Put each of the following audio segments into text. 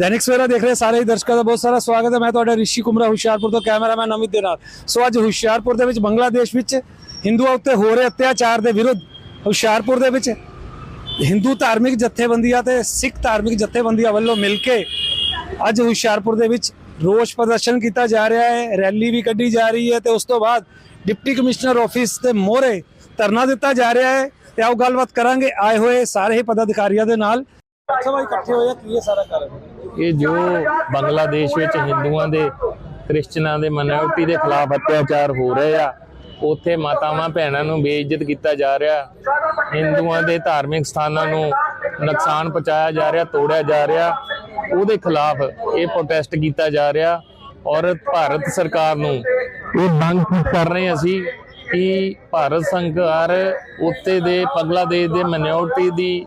ਦੈਨਿਕ ਸਵੇਰਾ ਦੇਖ ਰਹੇ ਸਾਰੇ ਹੀ ਦਰਸ਼ਕਾਂ ਦਾ ਬਹੁਤ ਸਾਰਾ ਸਵਾਗਤ ਹੈ। ਮੈਂ ਤੁਹਾਡਾ ਰਿਸ਼ੀ ਕੁਮਰਾ ਹੁਸ਼ਿਆਰਪੁਰ ਤੋਂ ਕੈਮਰਾਮੈਨ ਅਮਿਤ ਦੇ ਨਾਲ। ਸੋ ਅੱਜ ਹੁਸ਼ਿਆਰਪੁਰ ਦੇ ਵਿੱਚ ਬੰਗਲਾਦੇਸ਼ ਵਿੱਚ ਹਿੰਦੂਆਂ ਉੱਤੇ ਹੋ ਰਹੇ ਅਤਿਆਚਾਰ ਦੇ ਵਿਰੁੱਧ ਹੁਸ਼ਿਆਰਪੁਰ ਦੇ ਵਿੱਚ ਹਿੰਦੂ ਧਾਰਮਿਕ ਜਥੇਬੰਦੀਆਂ ਤੇ ਸਿੱਖ ਧਾਰਮਿਕ ਜਥੇਬੰਦੀਆਂ ਵੱਲੋਂ ਮਿਲ ਕੇ ਅੱਜ ਹੁਸ਼ਿਆਰਪੁਰ ਦੇ ਵਿੱਚ ਰੋਸ ਪ੍ਰਦਰਸ਼ਨ ਕੀਤਾ ਜਾ ਰਿਹਾ ਹੈ। ਰੈਲੀ ਵੀ ਕੱਢੀ ਜਾ ਰਹੀ ਹੈ ਤੇ ਉਸ ਤੋਂ ਬਾਅਦ ਡਿਪਟੀ ਕਮਿਸ਼ਨਰ ਆਫਿਸ ਤੇ ਮੋਹਰੇ ਧਰਨਾ ਦਿੱਤਾ ਜਾ ਰਿਹਾ ਹੈ ਤੇ ਆਓ ਗੱਲਬਾਤ ਕਰਾਂਗੇ। ਆਏ ਹੋਏ ਸਾਰੇ ਹੀ ਪਦਾਧਿਕਾਰੀਆਂ ਦੇ ਨਾਲ। ਅੱਛਾ ਇਕੱਠੇ ਹੋਏ ਕੀ ਇਹ ਸਾਰਾ ਕਾਰਨ? ਇਹ ਜੋ ਬੰਗਲਾਦੇਸ਼ ਵਿੱਚ ਹਿੰਦੂਆਂ ਦੇ, ਕ੍ਰਿਸਚਨਾਂ ਦੇ ਮਾਈਨੋਰਿਟੀ ਦੇ ਖਿਲਾਫ ਅਤਿਆਚਾਰ ਹੋ ਰਹੇ ਆ, ਉੱਥੇ ਮਾਤਾਵਾਂ ਭੈਣਾਂ ਨੂੰ ਬੇਇੱਜ਼ਤ ਕੀਤਾ ਜਾ ਰਿਹਾ। ਹਿੰਦੂਆਂ ਦੇ ਧਾਰਮਿਕ ਸਥਾਨਾਂ ਨੂੰ ਨੁਕਸਾਨ ਪਹੁੰਚਾਇਆ ਜਾ ਰਿਹਾ, ਤੋੜਿਆ ਜਾ ਰਿਹਾ। ਉਹਦੇ ਖਿਲਾਫ ਇਹ ਪ੍ਰੋਟੈਸਟ ਕੀਤਾ ਜਾ ਰਿਹਾ ਔਰ ਭਾਰਤ ਸਰਕਾਰ ਨੂੰ ਇਹ ਮੰਗ ਕਰ ਰਹੇ ਅਸੀਂ ਕਿ ਭਾਰਤ ਸਰਕਾਰ ਉੱਤੇ ਦੇ, ਬੰਗਲਾਦੇਸ਼ ਦੇ ਮਾਈਨੋਰਿਟੀ ਦੀ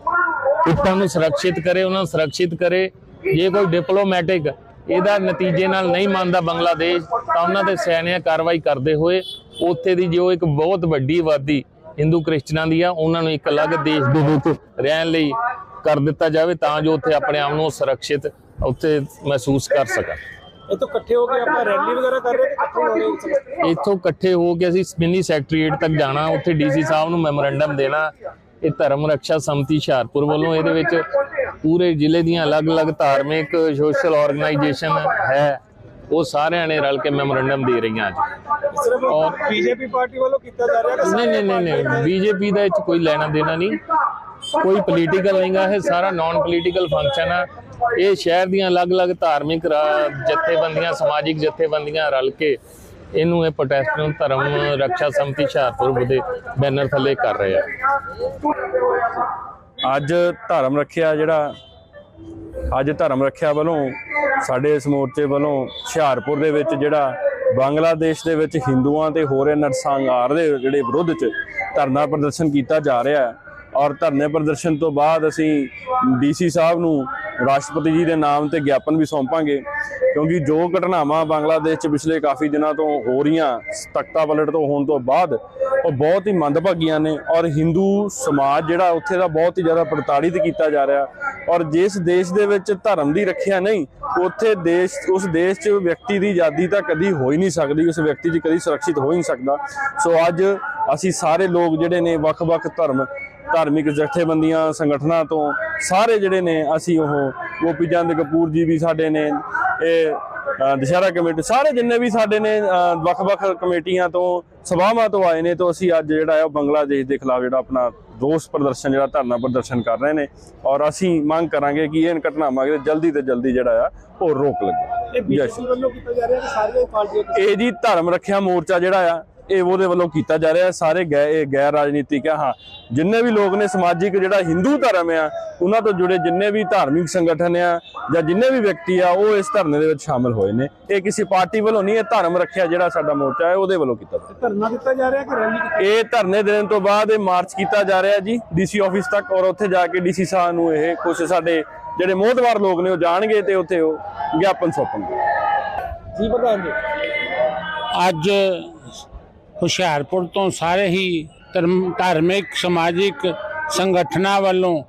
ਹਿੱਤਾਂ ਨੂੰ ਸੁਰੱਖਿਅਤ ਕਰੇ, ਉਹਨਾਂ ਨੂੰ ਸੁਰੱਖਿਅਤ ਕਰੇ। ਜੇ ਕੋਈ ਡਿਪਲੋਮੈਟਿਕ ਇਹਦਾ ਨਤੀਜੇ ਨਾਲ ਨਹੀਂ ਮੰਨਦਾ ਬੰਗਲਾਦੇਸ਼ ਤਾਂ ਉਹਨਾਂ ਤੇ ਸੈਨਿਕ ਕਾਰਵਾਈ ਕਰਦੇ ਹੋਏ ਉੱਥੇ ਦੀ ਜੋ ਇੱਕ ਬਹੁਤ ਵੱਡੀ ਆਬਾਦੀ ਹਿੰਦੂ ਕ੍ਰਿਸਚਨਾਂ ਦੀ ਆ ਉਹਨਾਂ ਨੂੰ ਇੱਕ ਅਲੱਗ ਦੇਸ਼ ਦੇ ਵਿੱਚ ਰਹਿਣ ਲਈ ਕਰ ਦਿੱਤਾ ਜਾਵੇ ਤਾਂ ਜੋ ਉੱਥੇ ਆਪਣੇ ਆਪ ਨੂੰ ਸੁਰੱਖਿਅਤ ਉੱਥੇ ਮਹਿਸੂਸ ਕਰ ਸਕਣ। ਤੋਂ ਇਕੱਠੇ ਹੋ ਕੇ ਆਪਾਂ ਰੈਲੀ ਵਗੈਰਾ ਕਰ ਰਹੇ ਤੇ ਇਕੱਠੇ ਹੋ ਰਹੇ ਇੱਥੋਂ ਇਕੱਠੇ ਹੋ ਕੇ ਅਸੀਂ ਮਿੰਨੀ ਸੈਕਟਰੀਏਟ ਤੱਕ ਜਾਣਾ ਉੱਥੇ ਡੀਸੀ ਸਾਹਿਬ ਨੂੰ ਮੈਮੋਰੈਂਡਮ ਦੇਣਾ ਇਹ ਧਰਮ ਰੱਖਿਆ ਸਮਤੀ ਹੁਸ਼ਿਆਰਪੁਰ ਵੱਲੋਂ ਇਹਦੇ ਵਿੱਚ ਪੂਰੇ ਜ਼ਿਲ੍ਹੇ ਦੀਆਂ ਅਲੱਗ-ਅਲੱਗ ਧਾਰਮਿਕ ਸੋਸ਼ਲ ਆਰਗੇਨਾਈਜੇਸ਼ਨ ਹੈ। ਉਹ ਸਾਰਿਆਂ ਨੇ ਰਲ ਕੇ ਮੈਮੋਰੈਂਡਮ ਦੇ ਰਹੀਆਂ ਅੱਜ। ਸਿਰਫ ਔਰ- ਬੀਜੇਪੀ ਪਾਰਟੀ ਵੱਲੋਂ ਕੀਤਾ ਜਾ ਰਿਹਾ ਨਹੀਂ ਨਹੀਂ ਨਹੀਂ ਨਹੀਂ। ਬੀਜੇਪੀ ਦਾ ਇਹ 'ਚ ਕੋਈ ਲੈਣਾ ਦੇਣਾ ਨਹੀਂ। ਕੋਈ ਪੋਲੀਟੀਕਲ ਨਹੀਂ ਗਾ ਇਹ ਸਾਰਾ ਨਾਨ ਪੋਲੀਟੀਕਲ ਫੰਕਸ਼ਨ ਆ। ਇਹ ਸ਼ਹਿਰ ਦੀਆਂ ਅਲੱਗ-ਅਲੱਗ ਧਾਰਮਿਕ ਜਥੇਬੰਦੀਆਂ ਸਮਾਜਿਕ ਜਥੇਬੰਦੀਆਂ ਰਲ ਕੇ ਇਹਨੂੰ ਇਹ ਪ੍ਰੋਟੈਸਟ ਨੂੰ ਧਰਮ ਰੱਖਿਆ ਸਮਤੀ ਹੁਸ਼ਿਆਰਪੁਰ ਦੇ ਬੈਨਰ ਥੱਲੇ ਕਰ ਰਹੇ ਆ। ਅੱਜ ਧਰਮ ਰੱਖਿਆ ਜਿਹੜਾ, ਅੱਜ ਧਰਮ ਰੱਖਿਆ ਵੱਲੋਂ, ਸਾਡੇ ਇਸ ਮੋਰਚੇ ਵੱਲੋਂ ਹੁਸ਼ਿਆਰਪੁਰ ਦੇ ਵਿੱਚ ਜਿਹੜਾ ਬੰਗਲਾਦੇਸ਼ ਦੇ ਵਿੱਚ ਹਿੰਦੂਆਂ ਤੇ ਹੋਰ ਰਹੇ ਨਰਸੰਹਾਰ ਦੇ ਜਿਹੜੇ ਵਿਰੁੱਧ ਚ ਧਰਨਾ ਪ੍ਰਦਰਸ਼ਨ ਕੀਤਾ ਜਾ ਰਿਹਾ ਹੈ। ਔਰ ਧਰਨੇ ਪ੍ਰਦਰਸ਼ਨ ਤੋਂ ਬਾਅਦ ਅਸੀਂ ਡੀਸੀ ਸਾਹਿਬ ਨੂੰ ਰਾਸ਼ਟਰਪਤੀ ਜੀ ਦੇ ਨਾਮ ਤੇ ਗਿਆਪਨ ਵੀ ਸੌਂਪਾਂਗੇ, ਕਿਉਂਕਿ ਜੋ ਘਟਨਾਵਾਂ ਬੰਗਲਾਦੇਸ਼ 'ਚ ਪਿਛਲੇ ਕਾਫੀ ਦਿਨਾਂ ਤੋਂ ਹੋ ਰਹੀਆਂ, ਤਖਤਾ ਪਲਟ ਤੋਂ ਹੋਣ ਤੋਂ ਬਾਅਦ, ਉਹ ਬਹੁਤ ਹੀ ਮੰਦਭਾਗੀਆਂ ਨੇ ਔਰ ਹਿੰਦੂ ਸਮਾਜ ਜਿਹੜਾ ਉੱਥੇ ਦਾ ਬਹੁਤ ਹੀ ਜ਼ਿਆਦਾ ਪ੍ਰਤਾੜਿਤ ਕੀਤਾ ਜਾ ਰਿਹਾ ਔਰ ਜਿਸ ਦੇਸ਼ ਦੇ ਵਿੱਚ ਧਰਮ ਦੀ ਰੱਖਿਆ ਨਹੀਂ, ਉੱਥੇ ਦੇਸ਼, ਉਸ ਦੇਸ਼ 'ਚ ਵਿਅਕਤੀ ਦੀ ਆਜ਼ਾਦੀ ਤਾਂ ਕਦੀ ਹੋ ਹੀ ਨਹੀਂ ਸਕਦੀ, ਉਸ ਵਿਅਕਤੀ 'ਚ ਕਦੀ ਸੁਰੱਖਿਅਤ ਹੋ ਹੀ ਨਹੀਂ ਸਕਦਾ। ਸੋ ਅੱਜ ਅਸੀਂ ਸਾਰੇ ਲੋਕ ਜਿਹੜੇ ਨੇ ਵੱਖ-ਵੱਖ ਧਰਮ ਧਾਰਮਿਕ ਜਥੇਬੰਦੀਆਂ ਸੰਗਠਨਾਂ ਤੋਂ ਸਾਰੇ ਜਿਹੜੇ ਨੇ ਅਸੀਂ ਉਹ ਗੋਪੀ ਚੰਦ ਕਪੂਰ ਜੀ ਵੀ ਸਾਡੇ ਨੇ ਇਹ ਦੁਸ਼ਹਿਰਾ ਕਮੇਟੀ ਸਾਰੇ ਜਿੰਨੇ ਵੀ ਸਾਡੇ ਨੇ ਵੱਖ-ਵੱਖ ਕਮੇਟੀਆਂ ਤੋਂ ਸਭਾਵਾਂ ਤੋਂ ਆਏ ਨੇ ਤੋਂ ਅਸੀਂ ਅੱਜ ਜਿਹੜਾ ਹੈ ਉਹ ਬੰਗਲਾਦੇਸ਼ ਦੇ ਖਿਲਾਫ ਜਿਹੜਾ ਆਪਣਾ ਰੋਸ ਪ੍ਰਦਰਸ਼ਨ ਜਿਹੜਾ ਧਰਨਾ ਪ੍ਰਦਰਸ਼ਨ ਕਰ ਰਹੇ ਨੇ ਔਰ ਅਸੀਂ ਮੰਗ ਕਰਾਂਗੇ ਕਿ ਇਹ ਘਟਨਾਵਾਂ ਦੇ ਜਲਦੀ ਤੋਂ ਜਲਦੀ ਜਿਹੜਾ ਆ ਉਹ ਰੋਕ ਲੱਗੇ। ਇਹ ਬੀਜੇਪੀ ਵੱਲੋਂ ਕੀਤਾ ਜਾ ਰਿਹਾ ਕਿ ਸਾਰੀਆਂ ਹੀ ਪਾਰਟੀਆਂ ਇਹ ਜੀ ਧਰਮ ਰੱਖਿਆ ਮੋਰਚਾ ਜਿਹੜਾ ਆ ਇਹ ਉਹਦੇ ਵੱਲੋਂ ਕੀਤਾ ਜਾ ਰਿਹਾ ਸਾਰੇ ਗੈ ਇਹ ਗੈਰ ਰਾਜਨੀਤਿਕ ਆ ਹਾਂ। ਜਿੰਨੇ ਵੀ ਲੋਕ ਨੇ ਸਮਾਜਿਕ ਜਿਹੜਾ ਹਿੰਦੂ ਧਰਮ ਆ ਉਹਨਾਂ ਤੋਂ ਜੁੜੇ ਜਿੰਨੇ ਵੀ ਧਾਰਮਿਕ ਸੰਗਠਨ ਆ ਜਾਂ ਜਿੰਨੇ ਵੀ ਵਿਅਕਤੀ ਆ ਉਹ ਇਸ ਧਰਨੇ ਦੇ ਵਿੱਚ ਸ਼ਾਮਲ ਹੋਏ ਨੇ। ਇਹ ਕਿਸੇ ਪਾਰਟੀ ਵੱਲੋਂ ਨਹੀਂ ਇਹ ਧਰਮ ਰੱਖਿਆ ਜਿਹੜਾ ਸਾਡਾ ਮੋਰਚਾ ਹੈ ਉਹਦੇ ਵੱਲੋਂ ਕੀਤਾ ਧਰਨਾ ਦਿੱਤਾ ਜਾ ਰਿਹਾ ਕਿ ਰੈਲੀ ਇਹ ਧਰਨੇ ਦੇਣ ਤੋਂ ਬਾਅਦ ਇਹ ਮਾਰਚ ਕੀਤਾ ਜਾ ਰਿਹਾ ਜੀ ਡੀਸੀ ਆਫਿਸ ਤੱਕ ਔਰ ਉੱਥੇ ਜਾ ਕੇ ਡੀਸੀ ਸਾਹਿਬ ਨੂੰ ਇਹ ਕੁਝ ਸਾਡੇ ਜਿਹੜੇ ਮੋਹਤਵਾਰ ਲੋਕ ਨੇ ਉਹ ਜਾਣਗੇ ਤੇ ਉੱਥੇ ਉਹ ਗਿਆਪਨ ਸੌਂਪਣਗੇ। ਜੀ ਪ੍ਰਧਾਨ ਜੀ। ਅੱਜ ਹੁਸ਼ਿਆਰਪੁਰ ਤੋਂ ਸਾਰੇ ਹੀ ਧਰਮ- ਧਾਰਮਿਕ, ਸਮਾਜਿਕ ਸੰਗਠਨਾਂ ਵੱਲੋਂ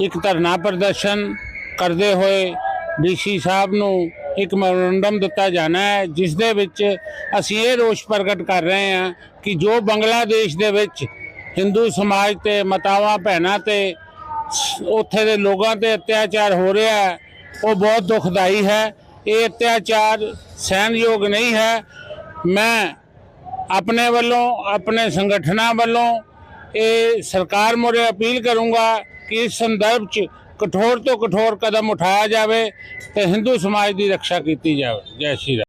ਇੱਕ ਧਰਨਾ ਪ੍ਰਦਰਸ਼ਨ ਕਰਦੇ ਹੋਏ ਡੀਸੀ ਸਾਹਿਬ ਨੂੰ ਇੱਕ ਮੈਮੋਰੰਡਮ ਦਿੱਤਾ ਜਾਣਾ ਹੈ, ਜਿਸ ਦੇ ਵਿੱਚ ਅਸੀਂ ਇਹ ਰੋਸ਼ ਪ੍ਰਗਟ ਕਰ ਰਹੇ ਹਾਂ ਕਿ ਜੋ ਬੰਗਲਾਦੇਸ਼ ਦੇ ਵਿੱਚ ਹਿੰਦੂ ਸਮਾਜ ਤੇ ਮਤਾਵਾਂ, ਭੈਣਾਂ ਤੇ ਉੱਥੇ ਦੇ ਲੋਕਾਂ ਤੇ ਅਤਿਆਚਾਰ ਹੋ ਰਿਹਾ ਹੈ, ਉਹ ਬਹੁਤ ਦੁਖਦਾਈ ਹੈ। ਇਹ ਅਤਿਆਚਾਰ ਸਹਿਣਯੋਗ ਨਹੀਂ ਹੈ। ਮੈਂ ਆਪਣੇ ਵੱਲੋਂ, ਆਪਣੇ ਸੰਗਠਨਾਂ ਵੱਲੋਂ ਇਹ ਸਰਕਾਰ ਮੋਰੇ ਅਪੀਲ ਕਰੂੰਗਾ ਕਿ ਇਸ ਸੰਦਰਭ 'ਚ ਕਠੋਰ ਤੋਂ ਕਠੋਰ ਕਦਮ ਉਠਾਇਆ ਜਾਵੇ ਤੇ ਹਿੰਦੂ ਸਮਾਜ ਦੀ ਰੱਖਿਆ ਕੀਤੀ ਜਾਵੇ। ਜੈ ਸ਼੍ਰੀ ਰਾਮ।